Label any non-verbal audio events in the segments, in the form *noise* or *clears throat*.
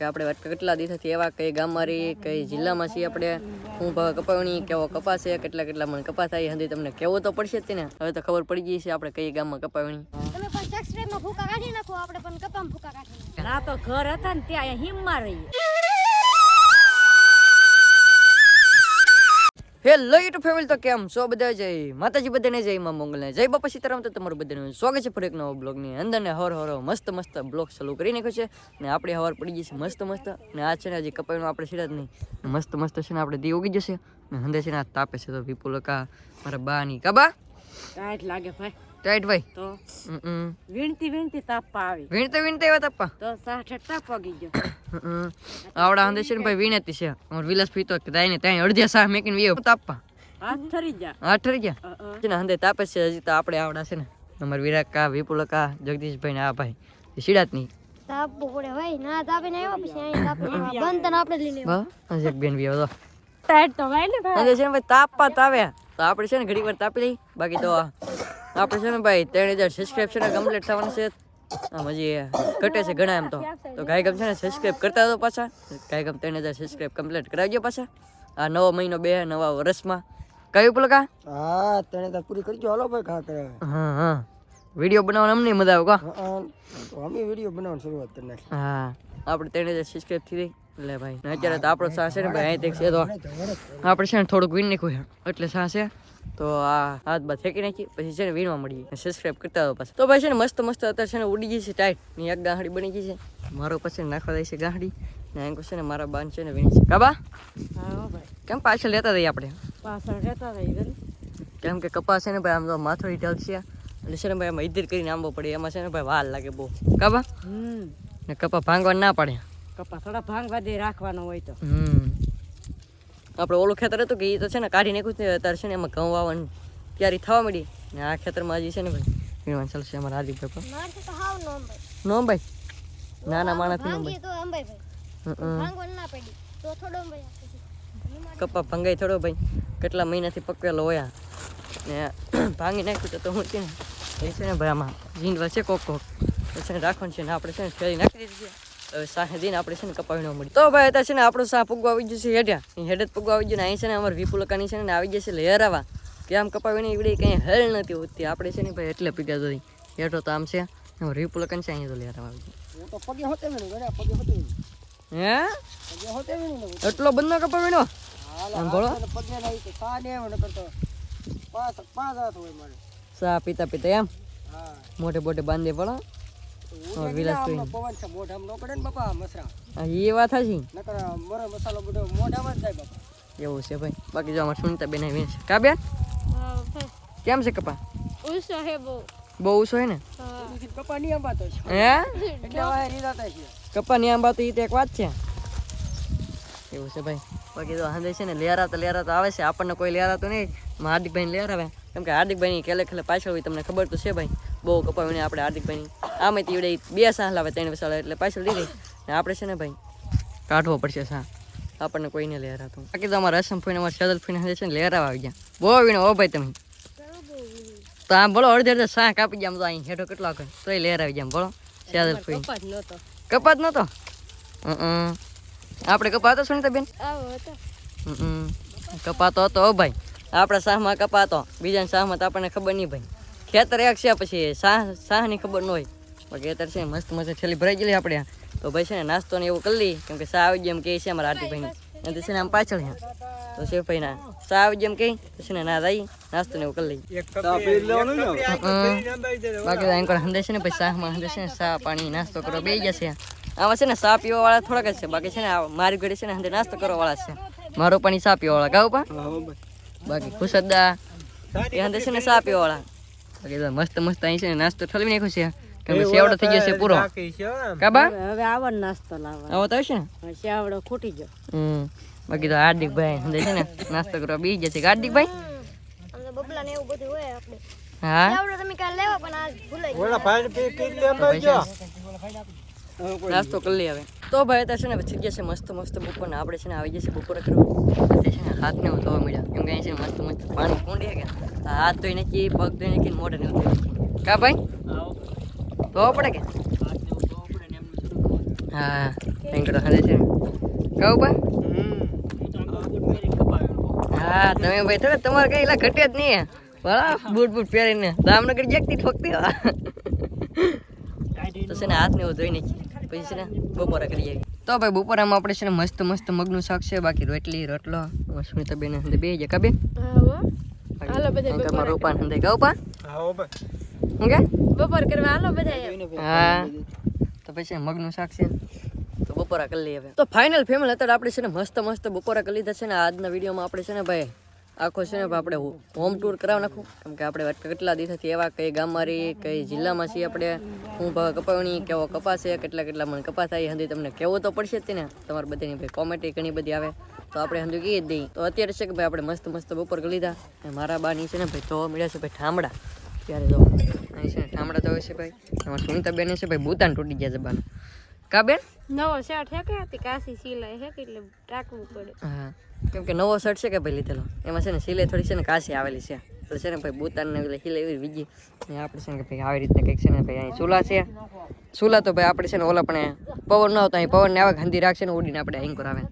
કે આપણે વાત કેટલા દિવસથી એવા કઈ ગામમાં રહીએ કઈ જિલ્લામાં છીએ આપણે. હું ભાવ કપાવણી કેવો કપાસ છે કેટલા કેટલા મણ કપાસ થાય હજી તમને કેવો તો પડશે જ ને હવે તો ખબર પડી ગઈ છે આપણે કઈ ગામમાં કપાવણી. તમે પણ સબસ્ક્રાઇબમાં ભૂકા કાઢી નાખો આપણે પણ કપામાં ફૂકા કાઢી ના તો ઘર હતા ને ત્યાં હિમમાં રહીએ. હેલો યુટ્યુબ ફેમિલી તો કેમ છો બધા? જય માતાજી, બધાને જય માં મંગલને. જય બાપા સીતારામ. તો તમારું બધાનું સ્વાગત છે ફરી એક નવો બ્લોગની અંદર. ને હર હર મસ્ત મસ્ત બ્લોગ ચાલુ કરી નાખ્યો છે. ને આપણે હવાર પડી છે મસ્ત મસ્ત. ને આ છે ને હજી કપાઈનું આપણે સીધા જ નહીં મસ્ત મસ્ત છે ને આપણે દી ઉગી જશે. ને હંદે છે ને આ તાપે છે તો વિપુલ કા મારા બા? ની કાબા ટાઈટ લાગે ભાઈ. ટાઈટ ભાઈ? તો વીણતી વીણતી તાપા આવી. વીણતા વીણતા એવા તાપા તો સાઠ તાપ વાગી ગયો. આવડા હંદે છે ને ભાઈ વીણતી છે. અમાર વિલાસ પીતો કે દાઈને ત્યાં અડધ્યા સાહ મેકીને વીયો તાપા હાથ ગયા. અ, અ. છે ને હંદે તાપે છે હજી તો આપણે આવડા છે ને. અમાર વિરાકા કા વિપુલ કા જગદીશભાઈ ને આ ભાઈ. સીડાતની. તાપવું પડે ભાઈ. ના તાપીને આવ્યા પછી અહીં તાપીને બંધ આપણે લઈ એક બેન વીયો તો. ટાઈટ તો ભાઈ ને ભાઈ. હંદે છે ને ભાઈ તાપા તાવ્યા તો આપણે છે ને ઘણી વાર તાપી લઈ બાકી તો આપણે છે ને ભાઈ ત્રણ હજાર સબસ્ક્રાઈબ કમ્પ્લીટ થવાનું છે. આમ હજી ઘટે છે ઘણા એમ તો. તો ગાય ગમ છે ને સબસ્ક્રાઈબ કરતા હતો પાછા. ગાય ગમ ત્રણ હજાર સબસ્ક્રાઈબ કમ્પ્લીટ કરાવજો પાછા. આ નવો મહિનો બે નવા વર્ષમાં. કયું પલકા હા ત્રણ હજાર પૂરી કરજો. હાલો ભાઈ ખા કરે? હા હા. વીડિયો બનાવવાની અમને મજા આવે કા? અમે વીડિયો બનાવવાની શરૂઆત કરી નાખી હા. આપણે ત્રણ હજાર સબસ્ક્રાઈબ થઈ ગઈ એટલે ભાઈ ને અત્યારે તો આપણો સાહ છે ને ભાઈ અહીં છે તો આપણે છે ને થોડુંક વીણ નાખ્યું છે એટલે સાહ છે તો આ હાથ બાદ ફેંકી નાખી પછી છે ને વીણવા મળી સબસ્ક્રાઈબ કરતા હોય પાછા તો ભાઈ છે ને મસ્ત મસ્ત અત્યારે છે ને ઉડી ગઈ છે ટાઈટની એક ગાંહડી બની ગઈ છે મારો પછી નાખવા દે છે ગાંહડી ને અહીં છે ને મારા બાન છે ને વીણી છે કાબા હા હો ભાઈ કેમ પાછળ લેતા જઈએ આપણે પાછળ રહેતા રહી ગઈ કેમ કે કપાસ છે ને ભાઈ આમ તો માથોડી ઢળશે એટલે છે ને ભાઈ આમાં ઇધર કરીને આંબો પડે એમાં છે ને ભાઈ વાર લાગે બહુ કાબા હમ ને કપા ભાંગવા ના પડે કપા થોડા ભાંગવા દે રાખવાનો હોય તો. હમ. આપણે ઓલું ખેતર હતું કે એ તો છે ને કાઢી નાખ્યું છે અત્યારે છે ને એમાં ઘઉં વાવવાની તૈયારી થવા મળી ને આ ખેતરમાં હજી છે ને ભાઈ વીણવાનું ચાલશે અમારા તો હાવ નો ભાઈ નાના માણસ નો ભાઈ. ભાઈ ના પડી તો થોડો અંબાઈ આપે. કપા ભંગાઈ થોડો ભાઈ. કેટલા મહિનાથી પકવેલો હોયા ને *clears throat* ભાંગી નાખ્યું તો તો હું છે ને એ છે ને ભાઈ આમાં જીંદવા છે કોક કોક. એ છે ને રાખવાનું છે ને આપણે છે ને ફેરી નાખી દીધી છે. હવે સાહે આપણે છે ને કપાવી મળી તો ભાઈ અત્યારે છે ને આપણું સાહ પગવા આવી હેડ્યા અહીં હેડ જ પૂગવા આવી ગયું ને અહીં છે ને અમારે વિપુલકાની છે ને આવી જશે લહેરાવા કે આમ કપાવીને એવડી કંઈ હેલ નથી હોતી. આપણે છે ને ભાઈ એટલે પીગા તો હેઠો તો આમ છે. અહીંયા તો લહેરાવા આવી ગયું હું? એટલો બંધ કપાવીનો? હોય મારે. સા પીતા પીતા એમ? મોટે મોટે બાંધે પડો ઉડે વિલાસ ના આમનો પવન છે મોઢામાં નો પડે ને બાપા મસરા. હા, એ વાત હશે નકર મરો મસાલો બધો મોઢામાં જ જાય બાપા. એવું છે ભાઈ. બાકી જો અમારે સુનતા બેન આવી છે. કા બેન? કેમ છે કપા? ઉલસો હે બહુ. બહુ ઓછો હોય ને? કપા નહીં અંબાતો છે. હે? એટલે વાય રીદાતા છે. કપા ની આંબા તો એ તો એક વાત છે. એવું છે ભાઈ. બાકી તો હાંદે છે ને લેરા તો લેરા તો આવે છે. આપણને કોઈ લેરા તો નહીં. માં હાર્દિકભાઈ લેર આવે કેમ કે હાર્દિકભાઈ ની કેલે ખેલે પાછળ હોય તમને ખબર તો છે ભાઈ. બહુ કપાવીને આપણે હાર્દિકભાઈની ની આમે તીવડે બે સાહ લાવે ત્રણ વસાળ એટલે પાછળ લીધી. ને આપણે છે ને ભાઈ કાઢવો પડશે સાહ. આપણને કોઈને લેરા તો બાકી તો અમારા રસમ ફોઈને અમારા સદલ ફોઈને છે ને લેરા આવી ગયા. બહુ વીણો ઓ ભાઈ તમે. તો આમ બોલો અડધે અડધે સાહ કાપી ગયા આમ તો અહીં હેઠો કેટલો આગળ એ લેર આવી ગયા બોલો સ્યાદલ ફોઈ કપા જ નહોતો. કપાત નતો હમ. આપણે કપાતો સુનીતા બેન? હમ. કપાતો હતો ભાઈ. આપણા શાહમાં કપાતો. બીજાના શાહમાં તો આપણને ખબર નહીં ભાઈ. ખેતર એક છે પછી શાહ શાહની ખબર ન હોય. બાકી અત્યારે છે મસ્ત મસ્ત છેલ્લી ભરાઈ ગયેલી આપણે તો ભાઈ છે ને નાસ્તો ને એવું કરી લઈ કેમ કે શાહ આવી ગયો એમ કહે છે અમારા હાર્દિકભાઈ એનાથી છે ને આમ પાછળ છે. તો છે ભાઈ ના શાહ આવી ગયો એમ કહી તો છે ને ના રહી નાસ્તો ને એવું કરી લઈ. બાકી કોઈ હંદે છે ને પછી શાહમાં હંદે છે ને સાહ પાણી નાસ્તો કરવા બે છે. આમાં છે ને સાહ પીવા વાળા થોડાક જ છે. બાકી છે ને મારી ઘડી છે ને હંદે નાસ્તો કરવા વાળા છે. મારો પાણી ચા પીવા વાળા ગાવ પા બાકી ખુશદા એ હંદે છે ને સાહ પીવા વાળા બાકી તો મસ્ત મસ્ત અહીં છે ને નાસ્તો ઠલવી નાખ્યો છે. કેમ કે સેવડો થઈ ગયો છે પૂરો. કાબા હવે આવો નાસ્તો લાવવાનો. આવો તો છે ને? ખૂટી ગયો. હમ. બાકી તો હાર્દિકભાઈ સમજે છે ને? નાસ્તો કરવા બી જશે. હાર્દિકભાઈ? બબલા ને એવું બધું હોય આપણે. હા? આવડે તમે કાલ લેવા પણ આજ ભૂલાઈ ગયો. ઓલા ફાઈન કે કઈ લે તો ભાઈ છે ને નાસ્તો કરી લઈ હવે. તો ભાઈ અત્યારે છે ને પછી ગયા છે મસ્ત મસ્ત બપોર ને આપણે છે ને આવી જશે બપોર કરવા તે છે ને હાથ ને ધોવા મળ્યા કેમ કે છે મસ્ત મસ્ત પાણી કુંડી કે. આ હાથ ધોઈને કે પગ ધોઈ કે મોઢે ને કા ભાઈ? ધોવા પડે કે? હા એંકડો તો હાલે છે. કહું બા હા તમે ભાઈ થોડા તમારે કઈ એલા ઘટે જ નહીં બરાબર બૂટ બૂટ પહેરીને. રામનગર જગતી ઠોકતી હવા તો છે ને હાથ ને એવું ધોઈ નાખી. પછી છે ને બપોરે કરી આવી તો ભાઈ બપોરામાં આપણે છે ને મસ્ત મસ્ત મગનું શાક છે બાકી રોટલી રોટલો. સુનિતા બેન અંદર બે જકા બે હાલો બધા અંદર કહું પા. હા ભાઈ હું કે? બપોર કરવા હાલો બધા. હા. તો પછી મગનું શાક છે. તો બપોરા કરી લઈએ તો ફાઇનલ ફેમિલી અત્યારે આપણે છે ને મસ્ત મસ્ત બપોરા કરી લીધા છે ને. આજના વિડીયોમાં આપણે છે ને ભાઈ આખો છે ને આપણે હોમ ટૂર કરાવી નાખું. કેમ કે આપણે કેટલા દિવસથી એવા કઈ ગામમાં રહી કઈ જિલ્લામાં છીએ આપણે. હું ભાવ કપાવણી, કેવો કપાસ છે, કેટલા કેટલા મને કપાસ થાય હંધી તમને કેવો તો પડશે જ ને તમારે બધાની ભાઈ કોમેડી ઘણી બધી આવે. તો આપણે હંધું કહીએ જ દઈએ તો અત્યારે છે કે ભાઈ આપણે મસ્ત મસ્ત બપોર કરી લીધા. અને મારા બાની છે ને ભાઈ તો મળ્યા છે ભાઈ ઠામડા. ત્યારે તો અહીં છે ને ઠામડા તો છે ભાઈ. એમાં સુનિતા બેન છે ભાઈ ભૂતાન તૂટી ગયા છે બાનું કા બેન? નવો શર્ટ હે કે હતી કાસી સિલાઈ હે કે એટલે ટાકવું પડે. હા. કેમ કે નવો શર્ટ છે કે ભાઈ લીધેલો? એમાં છે ને સિલાઈ થોડી છે ને કાશી આવેલી છે. એટલે છે ને ભાઈ ભૂતાન ને એટલે સિલાઈ એવી વીજી ને આપણે છે ને કે ભાઈ આવી રીતના કંઈક છે ને ભાઈ અહીં ચૂલા છે. ચૂલા તો ભાઈ આપણે છે ને ઓલા પણ પવન ન આવતો અહીં પવન ને આવે ગાંધી રાખશે ને ઉડીને આપણે અહીં કરાવે.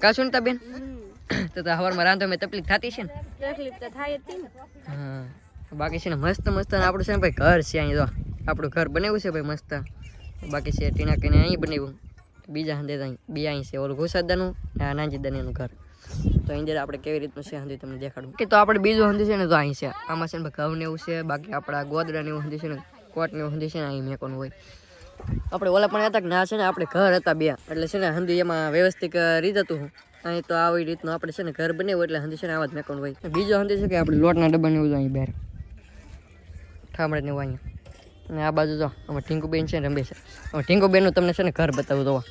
કા સુનતા બેન તો તો હવારમાં રાંધો મેં તકલીફ થતી છે ને? તકલીફ તો થાય જ હા. બાકી છે ને મસ્ત મસ્ત આપણું છે ને ભાઈ ઘર છે અહીં તો. આપણું ઘર બનાવ્યું છે ભાઈ મસ્ત. બાકી છે ટીના કઈને અહીં બનાવ્યું. બીજા તો અહીં બે અહીં છે. ઓલું ઘોસાદાનું ને નાંજીદાનીનું ઘર. તો અહીં આપણે કેવી રીતનું છે હંદી તમને દેખાડું. કે તો આપણે બીજું હંદી છે ને તો અહીં છે. આમાં છે ને ઘઉં એવું છે. બાકી આપણા ગોદડાની એવું હંદી છે ને કોટની એવું હંદી છે ને અહીં મેકોનું હોય. આપણે ઓલા પણ હતા કે ના છે ને, આપણે ઘર હતા બે. એટલે છે ને હંદી એમાં વ્યવસ્થિત રીતે હતું. અહીં તો આવી રીતનું આપણે છે ને ઘર બનાવ્યું એટલે હંદી છે ને આવા જ મેકોનું હોય. બીજો હંદી છે કે આપણે લોટના ડબ્બા એવું અહીં બહાર. ઠામડે ને એવું અહીંયા. અને આ બાજુ જો અમે ટીંકુબેન છે ને રમે છે. અમે ટીંકુબેનનું તમને છે ને ઘર બતાવું તો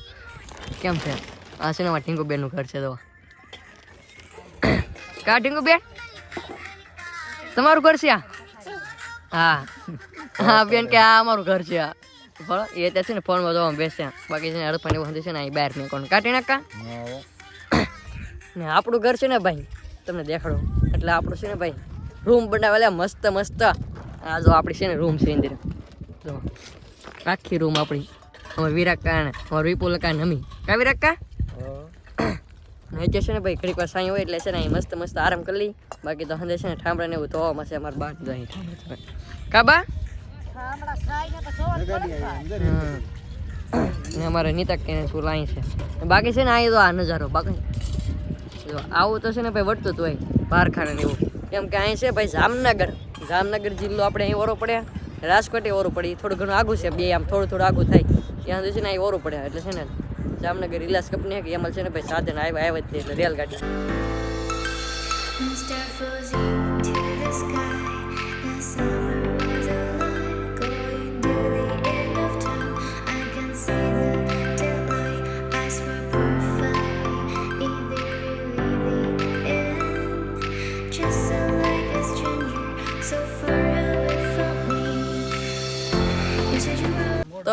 કેમ છે? આ છે ને અમારા ટીંકુબેનનું ઘર છે તો કા ટીંકુબેન તમારું ઘર છે આ? હા. હા, બેન કે આ અમારું ઘર છે આ. બરો એ ત્યાં છે ને ફોનમાં જોવા બેસે. બાકી છે ને અડફાને હંધી છે ને અહીં બહાર નહીં કોણ કાઢી નાખા ને આપણું ઘર છે ને ભાઈ, તમને દેખાડો. એટલે આપણું છે ને ભાઈ, રૂમ બનાવેલા મસ્ત મસ્ત. આ જો આપણી છે ને રૂમ છે અંદર. જો આખી રૂમ આપણી. અમારે વિરાકા ને અમારે વિપુલ કા નમી કા વિરાકા છે ને ભાઈ ઘડીક વાર સાંઈ હોય એટલે છે ને અહીં મસ્ત મસ્ત આરામ કરી લઈ. બાકી તો હંદે છે ને ઠામડા ને એવું ધોવા છે અમારે બાર તો અહીં ઠામડા છે. કા હા. ને અમારે નીતક કે શું લાઈ છે. બાકી છે ને અહીં તો આ નજારો બાકી. જો આવું તો છે ને ભાઈ વટતું જ હોય બારખાને ને એવું. કેમ કે અહીં છે ભાઈ જામનગર. જામનગર જિલ્લો આપણે અહીં ઓરો પડ્યા. રાજકોટ ઓરું પડી થોડું ઘણું આગું છે બે, આમ થોડું થોડું આગું થાય. ત્યાં સુધી ને અહીં ઓરું પડે એટલે છે ને જામનગર ઇલાસ કંપની કે એમાં છે ને ભાઈ સાધન આવ્યા આવ્યા જ તે એટલે રેલગાડી.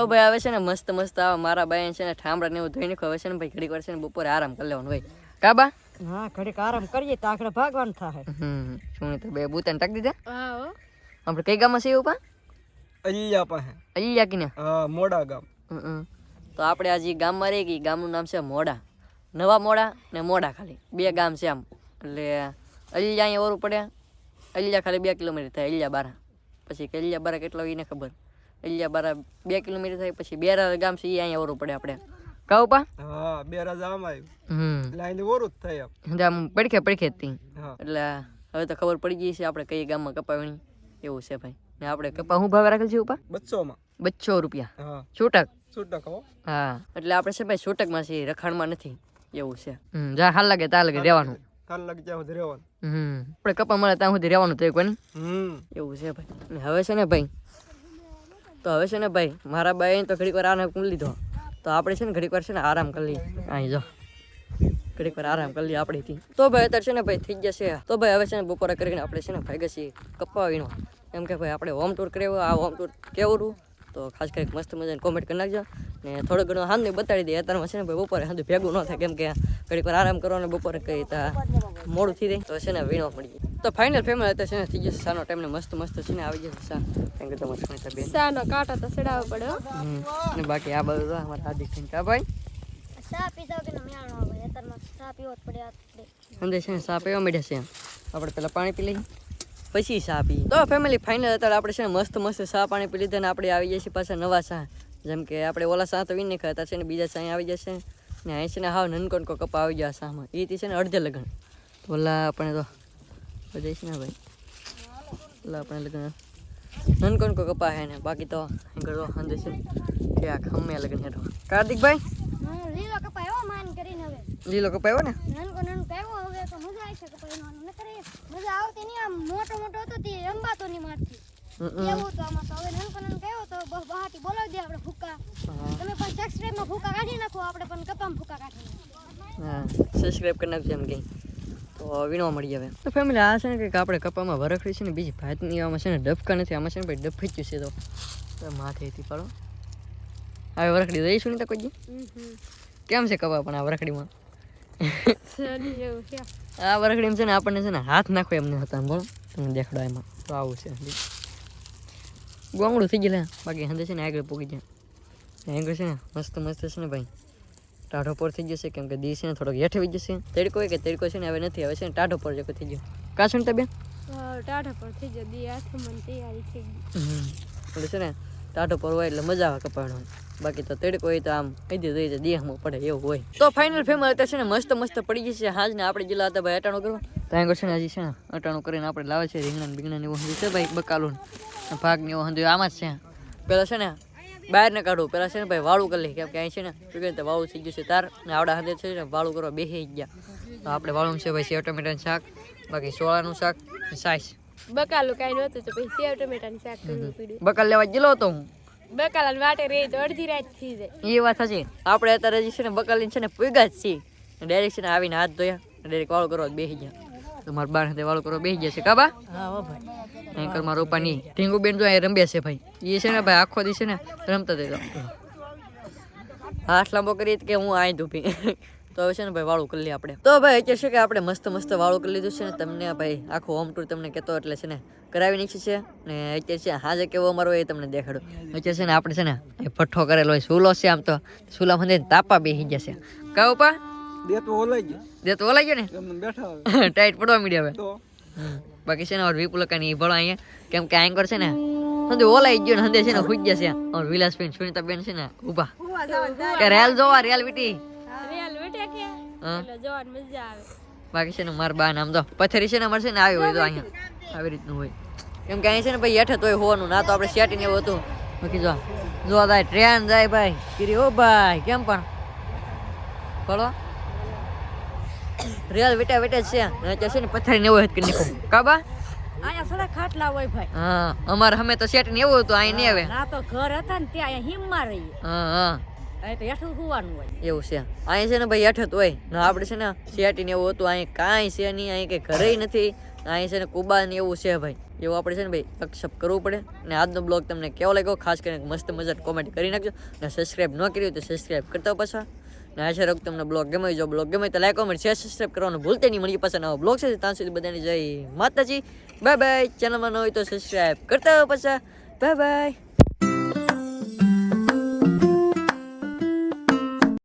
ભાઈ હવે છે ને મસ્ત મસ્ત આવે મારા બાઈ છે ને ઠામડા ને એવું ધોઈ નાખ્યું હવે છે ને ભાઈ ઘડીક વાર છે ને બપોરે આરામ કરી લેવાનું હોય. કાબા હા ઘડીક આરામ કરીએ તો આખરે ભાગવાનું થાય. હમ શું તો બે બુતાને ટાકી દીધા? હા હો. આપણે કઈ ગામમાં છે એવું પા અલ્યા પાસે. અલ્યા કિને હા મોડા ગામ. હમ. તો આપણે આજે ગામમાં રહી ગઈ ગામનું નામ છે મોડા. નવા મોડા ને મોડા ખાલી. બે ગામ છે આમ. એટલે અલિયા અહીંયા ઓરું પડે અલિયા ખાલી બે કિલોમીટર થાય અલિયા બારા. પછી કે અલિયા બારા કેટલા હોય એને ખબર. અલિયા બારા બે કિલોમીટર થાય પછી બેરા ગામ છે એ અહીંયા ઓરું પડે આપણે. કહું પા હા બે રાજા આમ આવ્યું હમ લાઈન ઓરું જ થાય એટલે આમ પડખે પડખે જ એટલે હવે તો ખબર પડી ગઈ છે આપણે કઈ ગામમાં કપાવણી. એવું છે ભાઈ. ને આપણે કપા હું ભાવે રાખેલ છે ઉપા? બચ્ચોમાં. બચ્ચો રૂપિયા. હા. છૂટક? છૂટક હો. હા. એટલે આપણે છે ભાઈ છૂટકમાં છે રખાણમાં નથી. એવું છે. હમ. જા હાલ લાગે તા લાગે રહેવાનું. કાલ લાગી ત્યાં સુધી રહેવાનું. હમ. આપણે કપા મળે ત્યાં સુધી રહેવાનું તો કોઈ હમ. એવું છે ભાઈ. અને હવે છે ને ભાઈ તો હવે છે ને ભાઈ, મારા બાઈ તો ઘડીક વાર આરામ કરી લીધો. તો આપણે છે ને ઘડીક વાર છે ને આરામ કરી લઈએ. અહીં જો. ઘડીક વાર આરામ કરી લઈએ આપણેથી તો ભાઈ, અત્યારે છે ને ભાઈ થઈ જશે. તો ભાઈ, હવે છે ને બપોરે કરીને આપણે છે ને ભાઈ છીએ કપાવીનો એમ કે ભાઈ, આપણે હોમ ટૂર કર્યો, આ હોમ ટૂર કેવું રહ્યું? તો ખાસ કરીને મસ્ત મજાની કોમેન્ટ કરી નાખજો. ને થોડો ઘણો હાંધને બતાડી દે અત્યારમાં છે ને ભાઈ બપોરે હાંદ ભેગું ન થાય. કેમ કે ઘડીક વાર આરામ કરવાનો બપોરે કઈ મોડું થઈ જાય. તો છે ને વીણો મળી તો ફાઇનલ ફેમલ અત્યારે છે ને થઈ જશે સાનો ટાઈમ ને મસ્ત મસ્ત છે ને આવી જશે સા કેમ કે મસ્ત સુનિતા બેન? સાનો કાંટા તો ચડાવવો પડ્યો હો. અને બાકી આ બધું તો અમારા હાર્દિક સિંહ કા ભાઈ? સા વગરનો કે ન આવે અત્યારમાં સા પીવો જ પડે આપણે અંદર છે સા પીવા મળ્યા છે આપણે પેલા પાણી પી લઈએ. પછી સા પી તો ફેમિલી ફાઇનલ અત્યારે આપણે છે ને મસ્ત મસ્ત સા પાણી પી લીધા ને આપણે આવી જઈએ છીએ પાછા નવા સા જેમ કે આપણે ઓલા સા તો વીને ખાતા છે ને બીજા સા આવી જશે ને અહીં છે ને હાવ નનકોનકો કપા આવી ગયા સામાં એથી છે ને અડધે લગન. ઓલા આપણે તો બધા છે ને ભાઈ. ઓલા આપણે લગન. નનકોનકો કપા હે ને બાકી તો ઘરો અંદર છે. ને કે આ લગન હેઠો. કાર્તિકભાઈ લીલો કપા એવો માન કરીને હવે. લીલો કપા ને? નાનકો આવ્યો હવે તો મજા આવી છે એનો ન કરે મજા આવતી નહીં આમ મોટો મોટો હતો તે અંબાતો નહીં મારથી. એવું તો આમાં તો હવે નાનકો નાનકો આવ્યો તો બહુ બહાટી બોલાવી દે આપણે ફૂકા. તમે પણ સબસ્ક્રાઇબમાં ફૂકા કાઢી નાખો આપણે પણ કપામાં ફૂકા કાઢી નાખો હા સબસ્ક્રાઇબ કરી નાખજો એમ કંઈ તો વીણવા મળી આવે તો ફેમિલી આ છે ને કંઈક આપણે કપામાં વરખડી છે ને બીજી ભાતની આમાં છે ને ડબકા નથી આમાં છે ને ભાઈ ડફી ફીચ્યું છે તો. માથે માથેથી પાડો. હવે વરખડી રહીશું ને તો કોઈ દી? કેમ છે કપા પણ આ વરખડીમાં? આ વરખડીમાં છે ને આપણને છે ને હાથ નાખો એમને હતા બોલો. તમને દેખાડો એમાં. તો આવું છે ગોંગડું થઈ ગયેલા. બાકી હંદે છે ને આગળ પૂગી જાય આગળ છે ને મસ્ત મસ્ત છે ને ભાઈ. ટાઢો પર થઈ જશે કેમ કે દિવસે થોડોક હેઠ આવી જશે. તડકો કે તડકો છે ને હવે નથી હવે છે ને ટાઢો પર જેકો થઈ ગયો. કાશું ને બેન ટાઢો પર થઈ જાય દી આથમન તૈયારી થઈ ગઈ. એટલે છે ને ટાઢો પર હોય એટલે મજા આવે કપાણો બાકી તો તડકો હોય તો આમ કીધી દે તો દેહમાં પડે એવું હોય. તો ફાઇનલ ફેમ અત્યારે છે ને મસ્ત મસ્ત પડી જશે હાજ ને આપણે જિલ્લા હતા ભાઈ અટાણું કરવા. ત્યાં આગળ છે ને હજી છે ને અટાણું કરીને આપણે લાવે છે રીંગણા બીંગણા ને એવું છે ભાઈ બકાલું ભાગ ને એવું હંધ્યું આમાં જ છે. પેલા છે ને બહાર ને કાઢવું. પેલા છે ને ભાઈ વાળું કરી લે કેમ કે અહીં છે ને શું વાળું થઈ ગયું છે તાર. ને આવડા હાથે છે ને વાળું કરવા બેસી ગયા. તો આપણે વાળું છે ભાઈ સેવ ટમેટાનું શાક બાકી સોળાનું શાક સાઈસ. બકાલું કાંઈ નહોતું તો પછી સેવ ટમેટાનું શાક કરવું પડ્યું. બકાલ લેવા ગયેલો હતો હું. બકાલાને વાટે રે તો અડધી રાત થઈ જાય. એ વાત હશે આપણે અત્યારે જે છે ને બકાલીને છે ને પૂગા જ છીએ. ડાયરેક્ટ છે ને આવીને હાથ ધોયા. ડાયરેક્ટ વાળું કરવા બેસી ગયા. તો મારા બાર સાથે વાળું કરો બેસી જશે. છે કાબા હા હો ભાઈ. નહીં કર મારા રૂપાની ઢીંગુ બેન જો અહીં રમ્યા છે ભાઈ. એ છે ને ભાઈ આખો દી છે ને રમતા હતા હાથ લાંબો કરી કે હું આઈ ધૂપી તો હવે છે ને ભાઈ વાળું કરી લઈએ આપણે. તો ભાઈ અત્યારે છે કે આપણે મસ્ત મસ્ત વાળું કરી લીધું છે ને તમને ભાઈ આખો હોમ ટૂર તમને કહેતો એટલે છે ને કરાવી નાખી છે. ને અત્યારે છે હાજે કેવો અમારો હોય એ તમને દેખાડો. અત્યારે છે ને આપણે છે ને એ ભઠ્ઠો કરેલો હોય સૂલો છે આમ તો. સૂલા મંદિર તાપા બેસી જશે કહું પા બે તો ઓલાઈ ગયો. દે તો ઓલાઈ ગયો ને? એમને બેઠા હવે. *laughs* ટાઈટ પડવા મીડી હવે. તો? બાકી છે ને ઓર વિપુલ કાની ભણો અહીંયા કેમ કે આંકર છે ને હંદે ઓલાઈ ગયો ને હંદે છે ને હુઈ ગયા છે. ઓર વિલાસબેન સુનીતા બેન છે ને ઊભા. કે રેલ જોવા રેલ બીટી રેલ વેટ્યા કે? એટલે જોવાની મજા આવે. બાકી છે ને માર બા નામ તો પથ્થરી છે ને અમારે છે ને આવી હોય તો અહીંયા. આવી રીતનું હોય. કેમ કે અહીં છે ને ભાઈ હેઠે તોય હોવાનું ના તો આપણે સેટિંગ એવું હતું. બાકી જો જો ટ્રેન જાય ભાઈ. કીરી ઓ ભાઈ કેમ પણ? બોલો રેલ વેટા વેટા છે. અને અત્યારે છે ને પથ્થરી ને એવું કરી નાખું. કાબા અહીંયા થોડા ખાટલા હોય ભાઈ. હા અમારે અમે તો સેટિંગ એવું હતું અહીં નહીં આવે. ના તો ઘર હતા ને ત્યાં અહીંયા હિમમાં રહીએ. હા હા. અહીં તો હેઠું હોવાનું હોય. એવું છે. અહીં છે ને ભાઈ હેઠ હોય. ને આપણે છે ને સેટી ને એવું હતું અહીં કાંઈ છે નહીં અહીં કંઈ ઘરે નથી. અહીં છે ને કુબા ને એવું છે ભાઈ. એવું આપણે છે ને ભાઈ અક્ષપ કરવું પડે. અને આજનો બ્લોગ તમને કેવો લાગ્યો? ખાસ કરીને મસ્ત મજા કોમેન્ટ કરી નાખજો. ને સબસ્ક્રાઈબ ન કર્યું તો સબસ્ક્રાઈબ કરતા પાછા. ને આશા રાખું તમને બ્લોગ ગમે જો બ્લોગ ગમે તો લાઈક કોમેન્ટ શેર સબસ્ક્રાઈબ કરવાનું ભૂલતે નહીં. મળી પાસે નવો બ્લોગ છે ત્યાં સુધી બધાને જય માતાજી. બાય બાય ચેનલમાં ન હોય તો સબસ્ક્રાઈબ કરતા હોય પાછા. Bye bye